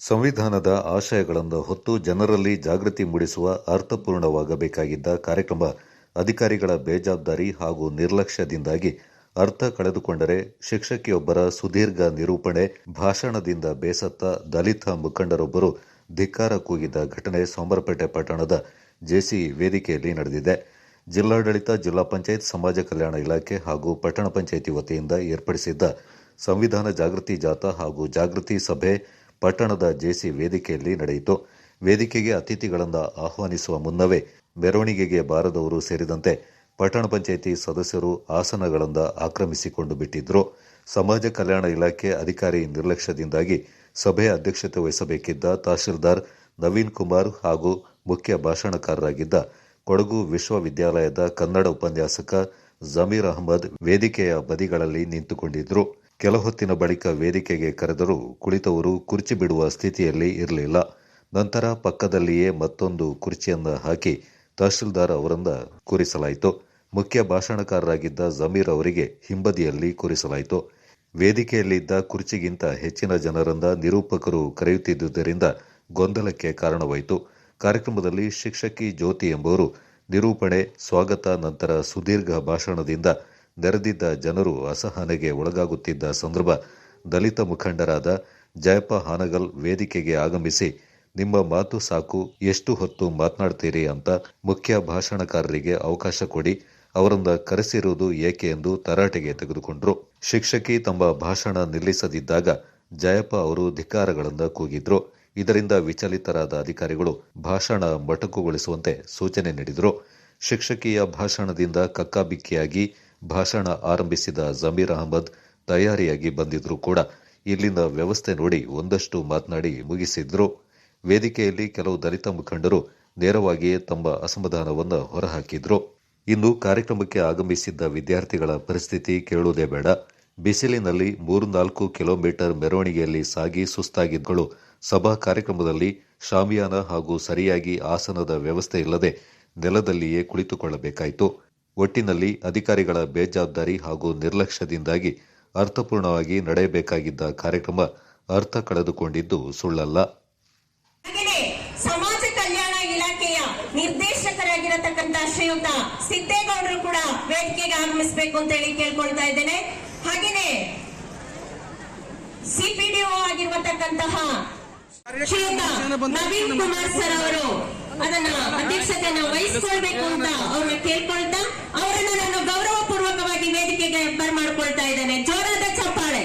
ಸಂವಿಧಾನದ ಆಶಯಗಳನ್ನು ಹೊತ್ತು ಜನರಲ್ಲಿ ಜಾಗೃತಿ ಮೂಡಿಸುವ ಅರ್ಥಪೂರ್ಣವಾಗಬೇಕಾಗಿದ್ದ ಕಾರ್ಯಕ್ರಮ ಅಧಿಕಾರಿಗಳ ಬೇಜವಾಬ್ದಾರಿ ಹಾಗೂ ನಿರ್ಲಕ್ಷ್ಯದಿಂದಾಗಿ ಅರ್ಥ ಕಳೆದುಕೊಂಡರೆ ಶಿಕ್ಷಕಿಯೊಬ್ಬರ ಸುದೀರ್ಘ ನಿರೂಪಣೆ, ಭಾಷಣದಿಂದ ಬೇಸತ್ತ ದಲಿತ ಮುಖಂಡರೊಬ್ಬರು ಧಿಕ್ಕಾರ ಕೂಗಿದ ಘಟನೆ ಸೋಮರಪೇಟೆ ಪಟ್ಟಣದ ಜೆಸಿ ವೇದಿಕೆಯಲ್ಲಿ ನಡೆದಿದೆ. ಜಿಲ್ಲಾಡಳಿತ, ಜಿಲ್ಲಾ ಪಂಚಾಯತ್, ಸಮಾಜ ಕಲ್ಯಾಣ ಇಲಾಖೆ ಹಾಗೂ ಪಟ್ಟಣ ಪಂಚಾಯಿತಿ ವತಿಯಿಂದ ಏರ್ಪಡಿಸಿದ್ದ ಸಂವಿಧಾನ ಜಾಗೃತಿ ಜಾಥಾ ಹಾಗೂ ಜಾಗೃತಿ ಸಭೆ ಪಟ್ಟಣದ ಜೇಸಿ ವೇದಿಕೆಯಲ್ಲಿ ನಡೆಯಿತು. ವೇದಿಕೆಗೆ ಅತಿಥಿಗಳನ್ನು ಆಹ್ವಾನಿಸುವ ಮುನ್ನವೇ ಮೆರವಣಿಗೆಗೆ ಬಾರದವರು ಸೇರಿದಂತೆ ಪಟ್ಟಣ ಪಂಚಾಯಿತಿ ಸದಸ್ಯರು ಆಸನಗಳಿಂದ ಆಕ್ರಮಿಸಿಕೊಂಡು ಬಿಟ್ಟಿದ್ದರು ಸಮಾಜ ಕಲ್ಯಾಣ ಇಲಾಖೆ ಅಧಿಕಾರಿ ನಿರ್ಲಕ್ಷ್ಯದಿಂದಾಗಿ ಸಭೆಯ ಅಧ್ಯಕ್ಷತೆ ವಹಿಸಬೇಕಿದ್ದ ತಹಶೀಲ್ದಾರ್ ನವೀನ್ ಕುಮಾರ್ ಹಾಗೂ ಮುಖ್ಯ ಭಾಷಣಕಾರರಾಗಿದ್ದ ಕೊಡಗು ವಿಶ್ವವಿದ್ಯಾಲಯದ ಕನ್ನಡ ಉಪನ್ಯಾಸಕ ಜಮೀರ್ ಅಹಮದ್ ವೇದಿಕೆಯ ಬದಿಗಳಲ್ಲಿ ನಿಂತುಕೊಂಡಿದ್ರು. ಕೆಲ ಹೊತ್ತಿನ ಬಳಿಕ ವೇದಿಕೆಗೆ ಕರೆದರೂ ಕುಳಿತವರು ಕುರ್ಚಿ ಬಿಡುವ ಸ್ಥಿತಿಯಲ್ಲಿ ಇರಲಿಲ್ಲ. ನಂತರ ಪಕ್ಕದಲ್ಲಿಯೇ ಮತ್ತೊಂದು ಕುರ್ಚಿಯನ್ನ ಹಾಕಿ ತಹಶೀಲ್ದಾರ್ ಅವರಿಂದ ಕೂರಿಸಲಾಯಿತು. ಮುಖ್ಯ ಭಾಷಣಕಾರರಾಗಿದ್ದ ಜಮೀರ್ ಅವರಿಗೆ ಹಿಂಬದಿಯಲ್ಲಿ ಕೂರಿಸಲಾಯಿತು. ವೇದಿಕೆಯಲ್ಲಿದ್ದ ಕುರ್ಚಿಗಿಂತ ಹೆಚ್ಚಿನ ಜನರನ್ನ ನಿರೂಪಕರು ಕರೆಯುತ್ತಿದ್ದುದರಿಂದ ಗೊಂದಲಕ್ಕೆ ಕಾರಣವಾಯಿತು. ಕಾರ್ಯಕ್ರಮದಲ್ಲಿ ಶಿಕ್ಷಕಿ ಜ್ಯೋತಿ ಎಂಬುವರು ನಿರೂಪಣೆ, ಸ್ವಾಗತ, ನಂತರ ಸುದೀರ್ಘ ಭಾಷಣದಿಂದ ನೆರೆದಿದ್ದ ಜನರು ಅಸಹನೆಗೆ ಒಳಗಾಗುತ್ತಿದ್ದ ಸಂದರ್ಭ ದಲಿತ ಮುಖಂಡರಾದ ಜಯಪ್ಪ ಹಾನಗಲ್ ವೇದಿಕೆಗೆ ಆಗಮಿಸಿ, ನಿಮ್ಮ ಮಾತು ಸಾಕು, ಎಷ್ಟು ಹೊತ್ತು ಮಾತನಾಡ್ತೀರಿ ಅಂತ ಮುಖ್ಯ ಭಾಷಣಕಾರರಿಗೆ ಅವಕಾಶ ಕೊಡಿ ಅವರಿಂದ ಕರೆಸಿರುವುದು ಏಕೆ ಎಂದು ತರಾಟೆಗೆ ತೆಗೆದುಕೊಂಡ್ರು. ಶಿಕ್ಷಕಿ ತಮ್ಮ ಭಾಷಣ ನಿಲ್ಲಿಸದಿದ್ದಾಗ ಜಯಪ್ಪ ಅವರು ಧಿಕ್ಕಾರಗಳನ್ನು ಕೂಗಿದ್ರು. ಇದರಿಂದ ವಿಚಲಿತರಾದ ಅಧಿಕಾರಿಗಳು ಭಾಷಣ ಮೊಟಕುಗೊಳಿಸುವಂತೆ ಸೂಚನೆ ನೀಡಿದರು. ಶಿಕ್ಷಕಿಯ ಭಾಷಣದಿಂದ ಕಕ್ಕಾಬಿಕ್ಕಿಯಾಗಿ ಭಾಷಣ ಆರಂಭಿಸಿದ ಜಮೀರ್ ಅಹಮದ್ ತಯಾರಿಯಾಗಿ ಬಂದಿದ್ರು ಕೂಡ ಇಲ್ಲಿನ ವ್ಯವಸ್ಥೆ ನೋಡಿ ಒಂದಷ್ಟು ಮಾತನಾಡಿ ಮುಗಿಸಿದ್ರು. ವೇದಿಕೆಯಲ್ಲಿ ಕೆಲವು ದಲಿತ ಮುಖಂಡರು ನೇರವಾಗಿಯೇ ತಮ್ಮ ಅಸಮಾಧಾನವನ್ನು ಹೊರಹಾಕಿದ್ರು. ಇನ್ನು ಕಾರ್ಯಕ್ರಮಕ್ಕೆ ಆಗಮಿಸಿದ್ದ ವಿದ್ಯಾರ್ಥಿಗಳ ಪರಿಸ್ಥಿತಿ ಕೇಳುವುದೇ ಬೇಡ. ಬಿಸಿಲಿನಲ್ಲಿ ಮೂರು ನಾಲ್ಕು ಕಿಲೋಮೀಟರ್ ಮೆರವಣಿಗೆಯಲ್ಲಿ ಸಾಗಿ ಸುಸ್ತಾಗಿದ್ದಗಳು ಸಭಾ ಕಾರ್ಯಕ್ರಮದಲ್ಲಿ ಶಾಮಿಯಾನ ಹಾಗೂ ಸರಿಯಾಗಿ ಆಸನದ ವ್ಯವಸ್ಥೆ ಇಲ್ಲದೆ ನೆಲದಲ್ಲಿಯೇ ಕುಳಿತುಕೊಳ್ಳಬೇಕಾಯಿತು. ಒಟ್ಟಿನಲ್ಲಿ ಅಧಿಕಾರಿಗಳ ಬೇಜವಾಬ್ದಾರಿ ಹಾಗೂ ನಿರ್ಲಕ್ಷ್ಯದಿಂದಾಗಿ ಅರ್ಥಪೂರ್ಣವಾಗಿ ನಡೆಯಬೇಕಾಗಿದ್ದ ಕಾರ್ಯಕ್ರಮ ಅರ್ಥ ಕಳೆದುಕೊಂಡಿದ್ದು ಸುಳ್ಳಲ್ಲ. ಸಮಾಜ ಕಲ್ಯಾಣ ಇಲಾಖೆಯ ನಿರ್ದೇಶಕರಾಗಿರತಕ್ಕಂತ ಶ್ರೀಯುತ ಸಿದ್ದೇಗೌಡರು ಕೂಡ ವೇದಿಕೆಗೆ ಆಗಮಿಸಬೇಕು ಅಂತ ಹೇಳಿ ಕೇಳ್ಕೊಳ್ತಾ ಇದ್ದೇನೆ. ಹಾಗೇನೆ ಸಿಪಿಡಿಒ ಆಗಿರುವತಕ್ಕಂತಹ ಶ್ರೀಯುತ ನವೀನ್ ಕುಮಾರ್ ಸರ್ ಅವರು ಅದನ್ನ ಅಧ್ಯಕ್ಷತೆಯನ್ನ ವಹಿಸಿಕೊಳ್ಬೇಕು ಅಂತ ಅವ್ರನ್ನ ಕೇಳ್ಕೊಳ್ತಾ ಅವರನ್ನ ನಾನು ಗೌರವಪೂರ್ವಕವಾಗಿ ವೇದಿಕೆಗೆ ಮಾಡ್ಕೊಳ್ತಾ ಇದ್ದೇನೆ. ಜೋರಾದ ಚಪ್ಪಾಳೆ.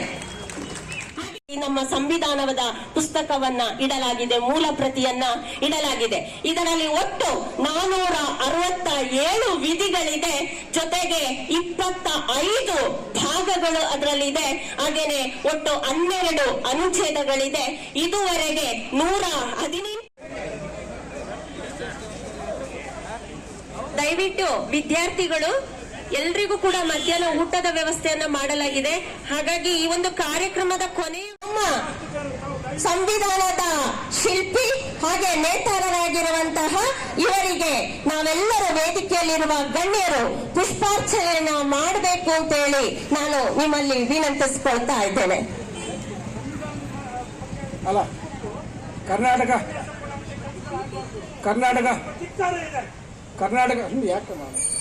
ನಮ್ಮ ಸಂವಿಧಾನದ ಪುಸ್ತಕವನ್ನ ಇಡಲಾಗಿದೆ, ಮೂಲ ಪ್ರತಿಯನ್ನ ಇಡಲಾಗಿದೆ. ಇದರಲ್ಲಿ ಒಟ್ಟು ನಾನೂರ ಅರವತ್ತ ಏಳು ವಿಧಿಗಳಿದೆ. ಜೊತೆಗೆ ಇಪ್ಪತ್ತ ಐದು ಭಾಗಗಳು ಅದರಲ್ಲಿದೆ. ಹಾಗೇನೆ ಒಟ್ಟು ಹನ್ನೆರಡು ಅನುಚ್ಛೇದಗಳಿದೆ. ಇದುವರೆಗೆ ನೂರ ಹದಿನೆಂಟು ದಯವಿಟ್ಟು ವಿದ್ಯಾರ್ಥಿಗಳು, ಎಲ್ರಿಗೂ ಕೂಡ ಮಧ್ಯಾಹ್ನ ಊಟದ ವ್ಯವಸ್ಥೆಯನ್ನ ಮಾಡಲಾಗಿದೆ. ಹಾಗಾಗಿ ಈ ಒಂದು ಕಾರ್ಯಕ್ರಮದ ಕೊನೆ ನಮ್ಮ ಸಂವಿಧಾನದ ಶಿಲ್ಪಿ ಹಾಗೆ ನೇತಾರರಾಗಿರುವಂತಹ ಇವರಿಗೆ ನಾವೆಲ್ಲರೂ ವೇದಿಕೆಯಲ್ಲಿರುವ ಗಣ್ಯರು ಪುಷ್ಪಾರ್ಚನೆಯನ್ನ ಮಾಡಬೇಕು ಅಂತ ಹೇಳಿ ನಾನು ನಿಮ್ಮಲ್ಲಿ ವಿನಂತಿಸಿಕೊಳ್ತಾ ಇದ್ದೇನೆ. ಅಲ್ಲ, ಕರ್ನಾಟಕ ಕರ್ನಾಟಕ ಕರ್ನಾಟಕ ಯಾಕೆ ಮಾಡು?